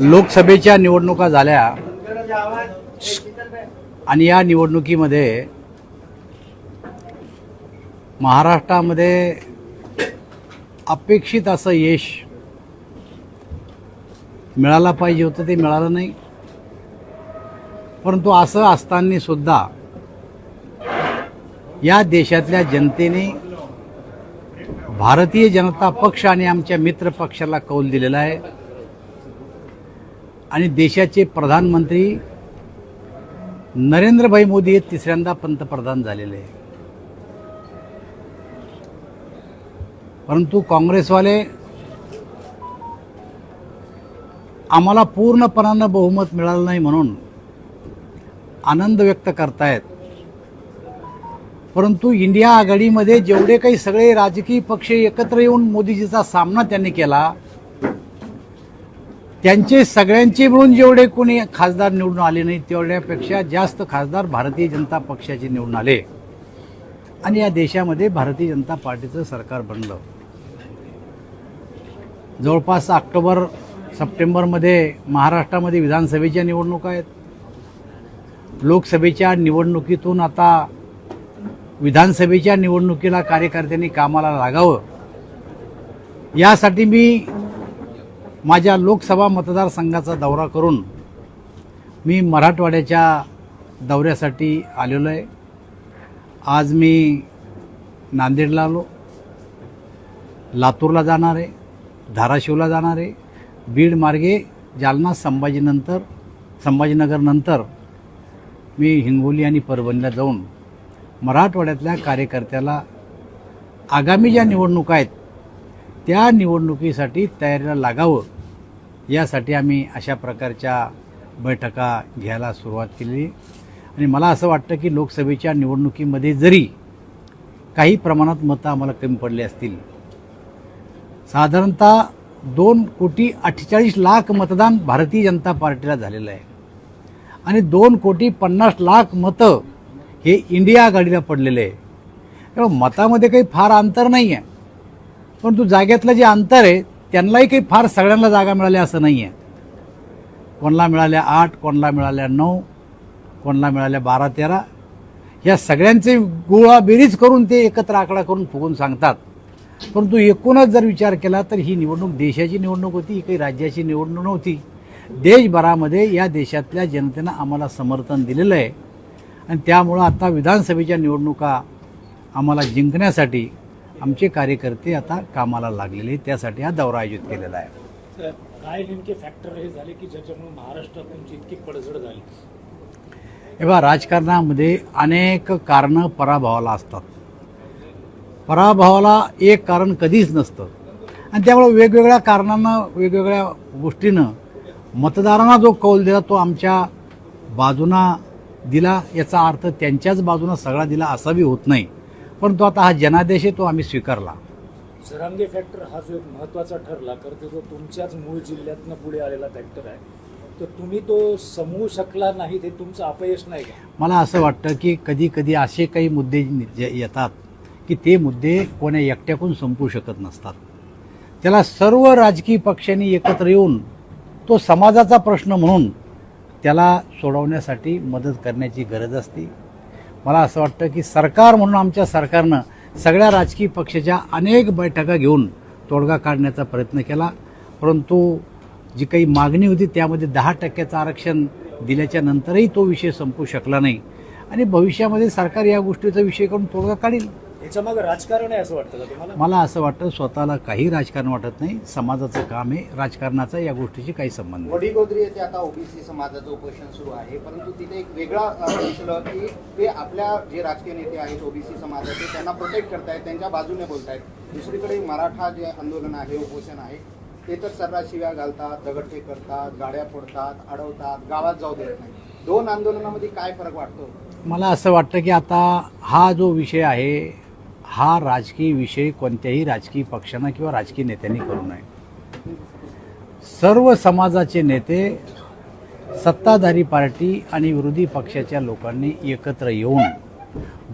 लोकसभेच्या निवडणुका झाल्या. आणि या निवडणुकीमध्ये महाराष्ट्रामध्ये अपेक्षित असं यश मिळाला पाहिजे होतं ते मिळालं नाही. परंतु असं असताना सुद्धा या देशातल्या जनतेने भारतीय जनता पक्ष आणि आमच्या मित्र पक्षाला कौल दिलेला आहे. आणि देशाचे प्रधानमंत्री नरेंद्रभाई मोदी हे तिसऱ्यांदा पंतप्रधान झालेले आहे परंतु काँग्रेसवाले आम्हाला पूर्णपणानं बहुमत मिळालं नाही म्हणून आनंद व्यक्त करतायत. परंतु इंडिया आघाडीमध्ये जेवढे काही सगळे राजकीय पक्ष एकत्र येऊन मोदीजीचा सामना त्यांनी केला त्यांचे सगळ्यांचे मिळून जेवढे कोणी खासदार निवडून आले नाही तेवढ्यापेक्षा जास्त खासदार भारतीय जनता पक्षाचे निवडून आले. आणि या देशामध्ये भारतीय जनता पार्टीचं सरकार बनलं. जवळपास ऑक्टोबर सप्टेंबरमध्ये महाराष्ट्रामध्ये विधानसभेच्या निवडणुका आहेत. लोकसभेच्या निवडणुकीतून आता विधानसभेच्या निवडणुकीला कार्यकर्त्यांनी कामाला लागावं. यासाठी मी माझ्या लोकसभा मतदारसंघाचा दौरा करून मी मराठवाड्याच्या दौऱ्यासाठी आलेलो आहे. आज मी नांदेडला आलो. लातूरला जाणार आहे. धाराशिवला जाणार आहे. बीड मार्गे जालना संभाजीनंतर संभाजीनगरनंतर मी हिंगोली आणि परभणीला जाऊन मराठवाड्यातल्या कार्यकर्त्याला आगामी ज्या निवडणुका आहेत त्या निवडणुकीसाठी तयारीला लागावं यासाठी आम्ही अशा प्रकारच्या बैठका घ्यायला सुरुवात केली आणि मला असं वाटतं की लोकसभेच्या निवडणुकीमध्ये जरी काही प्रमाणात मतं आम्हाला कमी पडली असतील साधारणतः दोन कोटी अठ्ठेचाळीस लाख मतदान भारतीय जनता पार्टीला झालेलं आहे. आणि दोन कोटी पन्नास लाख मतं हे इंडिया आघाडीला पडलेले आहे. त्यामुळे मतामध्ये काही फार अंतर नाही आहे परंतु जागेतलं जे अंतर आहे त्यांनाही काही फार सगळ्यांना जागा मिळाल्या असं नाही आहे कोणाला मिळाल्या आठ कोणाला मिळाल्या नऊ कोणाला मिळाल्या बारा तेरा. या सगळ्यांचे गोळा बेरीज करून ते एकत्र आकडा करून फुगून सांगतात. परंतु एकूणच जर विचार केला तर ही निवडणूक देशाची निवडणूक होती ही काही राज्याची निवडणूक नव्हती. देशभरामध्ये या देशातल्या जनतेनं आम्हाला समर्थन दिलेलं आहे. आणि त्यामुळं आता विधानसभेच्या निवडणुका आम्हाला जिंकण्यासाठी आमचे कार्यकर्ते आता कामाला लागलेले. त्यासाठी हा दौरा आयोजित केलेला आहे. काय नेमके फॅक्टर हे झाले की ज्याच्यामुळे महाराष्ट्रात तुमची इतकी पडझड झाली? बघा राजकारणामध्ये अनेक कारणं पराभवाला असतात. पराभवाला एक कारण कधीच नसतं. आणि त्यामुळे वेगवेगळ्या कारणांना वेगवेगळ्या गोष्टीनं मतदारांना जो कौल दिला तो आमच्या बाजूना दिला याचा अर्थ त्यांच्याच बाजूनं सगळा दिला असा बी होत नाही. परंतु आता हा जनादेश आहे तो आम्ही स्वीकारला. झरांगे फॅक्टर हा जो एक महत्त्वाचा ठरला तर तो जो तुमच्याच मूळ जिल्ह्यातनं पुढे आलेला फॅक्टर आहे. तर तुम्ही तो समवू शकला नाही ते तुमचं अपयश नाही का? मला असं वाटतं की कधी कधी असे काही मुद्दे जे येतात की ते मुद्दे कोण्या एकट्याकून संपू शकत नसतात. त्याला सर्व राजकीय पक्षांनी एकत्र येऊन तो समाजाचा प्रश्न म्हणून त्याला सोडवण्यासाठी मदत करण्याची गरज असते. मला असं वाटतं की सरकार म्हणून आमच्या सरकारनं सगळ्या राजकीय पक्षाच्या अनेक बैठका घेऊन तोडगा काढण्याचा प्रयत्न केला. परंतु जी काही मागणी होती त्यामध्ये दहा टक्क्याचं आरक्षण दिल्याच्या नंतरही तो विषय संपू शकला नाही. आणि भविष्यामध्ये सरकार या गोष्टीचा विषय करून तोडगा काढेल. याच्या मागे राजकारण आहे असं वाटतं का तुम्हाला? मला असं वाटतं स्वतःला काही राजकारण वाटत नाही. समाजाचं काम आहे. राजकारणाचा या गोष्टीशी काही संबंध नाही. वडीगोद्री येथे आता ओबीसी समाजाचं उपोषण सुरू आहे. परंतु तिथे एक वेगळा अ, दिसलं की ते आपल्या जे राजकीय नेते आहेत ओबीसी समाजाचे त्यांना प्रोटेक्ट करतायत त्यांच्या बाजूने बोलतायत. दुसरीकडे मराठा जे आंदोलन आहे उपोषण आहे ते तर सर्रास शिव्या घालतात दगडफेक करतात गाड्या फोडतात अडवतात गावात जाऊ देत नाही दोन आंदोलनामध्ये काय फरक वाटतो? मला असं वाटतं की आता हा जो विषय आहे हा राजकीय विषय कोणत्याही राजकीय पक्षानं किंवा राजकीय नेत्यांनी करू नये. सर्व समाजाचे नेते सत्ताधारी पार्टी आणि विरोधी पक्षाच्या लोकांनी एकत्र येऊन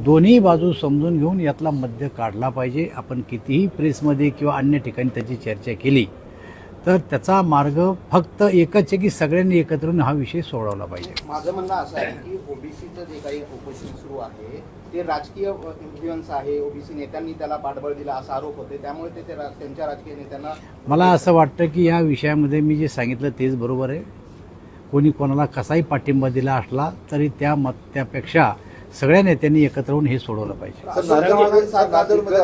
दोन्ही बाजू समजून घेऊन यातला मध्य काढला पाहिजे. आपण कितीही प्रेसमध्ये किंवा अन्य ठिकाणी त्याची चर्चा केली तर त्याचा मार्ग फक्त एकच आहे की सगळ्यांनी एकत्र येऊन हा विषय सोडवला पाहिजे. माझं म्हणणं असं आहे की ओबीसीचं जे काही उपोषण सुरू आहे ते राजकीय इन्फ्लुएन्स आहे. ओबीसी नेत्यांनी त्याला पाठबळ दिला असा आरोप होते. त्यामुळे ते ते रा- त्यांच्या राजकीय नेत्यांना मला असं वाटतं की या विषयामध्ये मी जे सांगितलं तेच बरोबर आहे. कोणी कोणाला कसाही पाठिंबा दिला असला तरी त्या मत त्यापेक्षा सगळ्या नेत्यांनी एकत्र होऊन हे सोडवलं पाहिजे.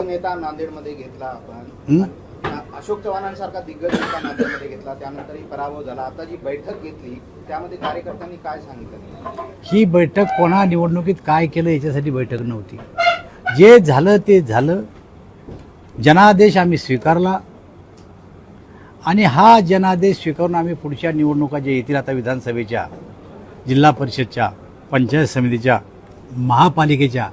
नेता नांदेडमध्ये घेतला आपण? अशोक चव्हाणांसारखा दिग्गज नेता नांदेडमध्ये घेतला त्यानंतरही पराभव झाला. आता जी बैठक घेतली त्यामध्ये कार्यकर्त्यांनी काय सांगितलं? ही बैठक कोणा निवडणुकीत काय केलं याच्यासाठी बैठक नव्हती. जे झालं ते झालं. जनादेश आम्ही स्वीकारला. आणि हा जनादेश स्वीकारून आम्ही पुढच्या निवडणुका ज्या येतील आता विधानसभेच्या जिल्हा परिषदच्या पंचायत समितीच्या महापालिकेच्या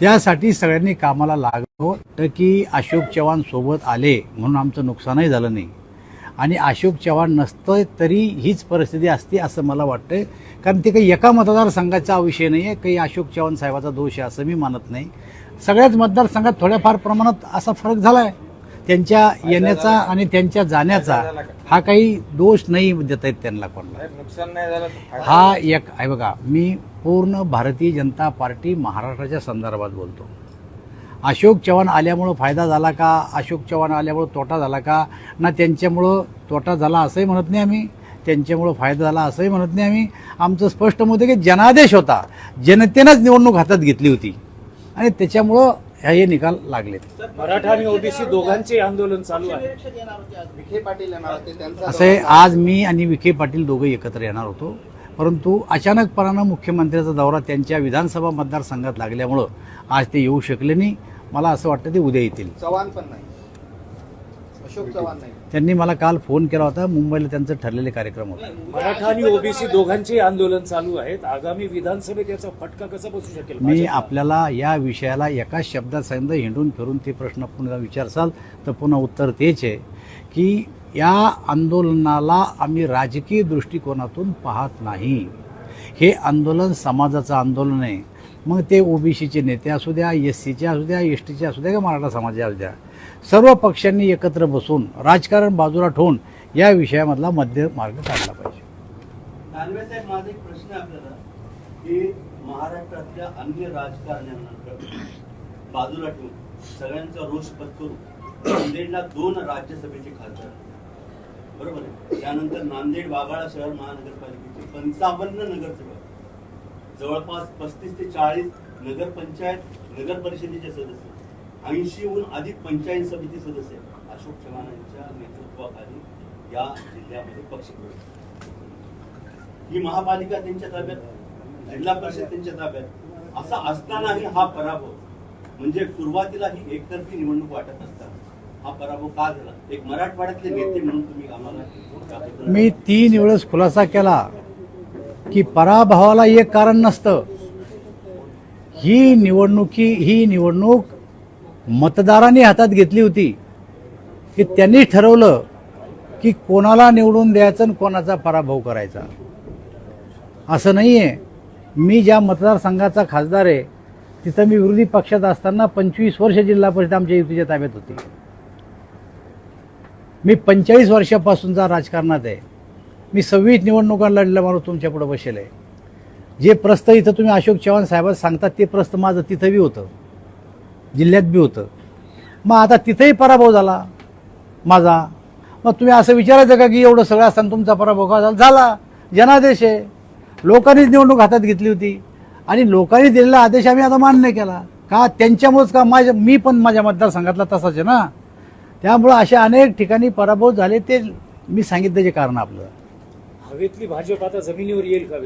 त्यासाठी सगळ्यांनी कामाला लाग तर की अशोक चव्हाण सोबत आले म्हणून आमचं नुकसानही झालं नाही. आणि अशोक चव्हाण नसतं तरी हीच परिस्थिती असते असं मला वाटतं कारण ते काही एका मतदारसंघाचा विषय नाही आहे काही अशोक चव्हाण साहेबाचा दोष आहे असं मी मानत नाही. सगळ्याच मतदारसंघात थोड्याफार प्रमाणात असा फरक झाला आहे त्यांच्या येण्याचा आणि त्यांच्या जाण्याचा हा काही दोष नाही देता येत त्यांना कोणाला. नुकसान नाही झालं हा एक आहे बघा मी पूर्ण भारतीय जनता पार्टी महाराष्ट्राच्या संदर्भात बोलतो. अशोक चव्हाण आल्यामुळं फायदा झाला का? अशोक चव्हाण आल्यामुळं तोटा झाला का? ना त्यांच्यामुळं तोटा झाला असंही म्हणत नाही आम्ही. त्यांच्यामुळं फायदा झाला असंही म्हणत नाही आम्ही. आमचं स्पष्ट मत आहे की जनादेश होता. जनतेनंच निवडणूक हातात घेतली होती. आणि त्याच्यामुळं हे निकाल लागलेत. मराठा आणि ओबीसी दोघांचे आंदोलन चालू आहे. विखे पाटील येणार होते त्यांचा असं आहे आज मी आणि विखे पाटील दोघं एकत्र येणार होतो. परंतु अचानकपणानं मुख्यमंत्र्याचा दौरा त्यांच्या विधानसभा मतदारसंघात लागल्यामुळं आज ते येऊ शकले नाही. मला असं वाटतं ते उद्या येतील. चव्हाण पण नाही. अशोक चव्हाण नाही. त्यांनी मला काल फोन केला होता. मुंबईला त्यांचं ठरलेले कार्यक्रम होते. मराठा आणि ओबीसी दोघांचे आंदोलन चालू आहेत. आगामी विधानसभेत याचा फटका कसा बसू शकेल मी? आपल्याला या विषयाला एकाच शब्दात सांगितलं हिंडून फिरून ते प्रश्न पुन्हा विचारसाल तर पुन्हा उत्तर तेच आहे की या आंदोलनाला आम्ही राजकीय दृष्टिकोनातून पाहत नाही. हे आंदोलन समाजाचं आंदोलन आहे. मग ते ओबीसीचे नेते असू द्या एस सीचे असू द्या एस टीचे असू द्या किंवा मराठा समाजाचे असू द्या सर्व पक्षांनी एकत्र बसून राजकारण बाजूला ठेवून या विषयामधला मध्य मार्ग काढला पाहिजे. दानवे साहेब माझा एक प्रश्न आपल्याला. की महाराष्ट्रातल्या अन्य राजकारण्यांना बाजूला ठेवून सगळ्यांचा रोष पत्करून नांदेडला दोन राज्यसभेचे खासदार बरोबर आहे. त्यानंतर नांदेड वाघाळा शहर महानगरपालिकेचे पंचावन्न नगरसेवक जवळपास पस्तीस ते चाळीस नगरपंचायत नगर परिषदेचे सदस्य. ऐंशीहून अधिक पंचायत समिती सदस्य अशोक चव्हाण यांच्या नेतृत्वाखाली या जिल्ह्यामध्ये पक्ष ही महापालिका त्यांच्या ताब्यात जिल्हा परिषद त्यांच्या ताब्यात. असा असतानाही हा पराभव म्हणजे सुरुवातीला ही एकतर्फी निवडणूक वाटत असताना हा पराभव का झाला? एक मराठवाड्यातले नेते म्हणून तुम्ही आम्हाला मी तीन वेळेस खुलासा केला. की पराभवाला एक कारण नसतं. ही निवडणुकी ही निवडणूक मतदारांनी हातात घेतली होती. की त्यांनी ठरवलं की कोणाला निवडून द्यायचं आणि कोणाचा पराभव करायचा. असं नाही आहे मी ज्या मतदारसंघाचा खासदार आहे तिथं मी विरोधी पक्षात असताना पंचवीस वर्ष जिल्हा परिषद आमच्या युतीच्या ताब्यात होती. मी पंचेचाळीस वर्षापासूनचा राजकारणात आहे. मी सव्वीस निवडणुका लढल्या मारून तुमच्यापुढे बसेल आहे. जे प्रस्त इथं तुम्ही अशोक चव्हाण साहेबात सांगतात ते प्रस्त माझं तिथं बी होतं. जिल्ह्यात बी होतं. मग आता तिथंही पराभव झाला माझा. मग तुम्ही असं विचारायचं का की एवढं सगळं असताना तुमचा पराभव का झाला? झाला. जनादेश आहे. लोकांनीच निवडणूक हातात घेतली होती. आणि लोकांनी दिलेला आदेश आम्ही आता मान्य केला. का त्यांच्यामुळेच का माझ्या मी पण माझ्या मतदारसंघातला तसाच आहे ना? त्यामुळं असे अनेक ठिकाणी पराभव झाले ते मी सांगितल्याचे कारण आपलं. हवेतली भाजप आता जमिनीवर येईल का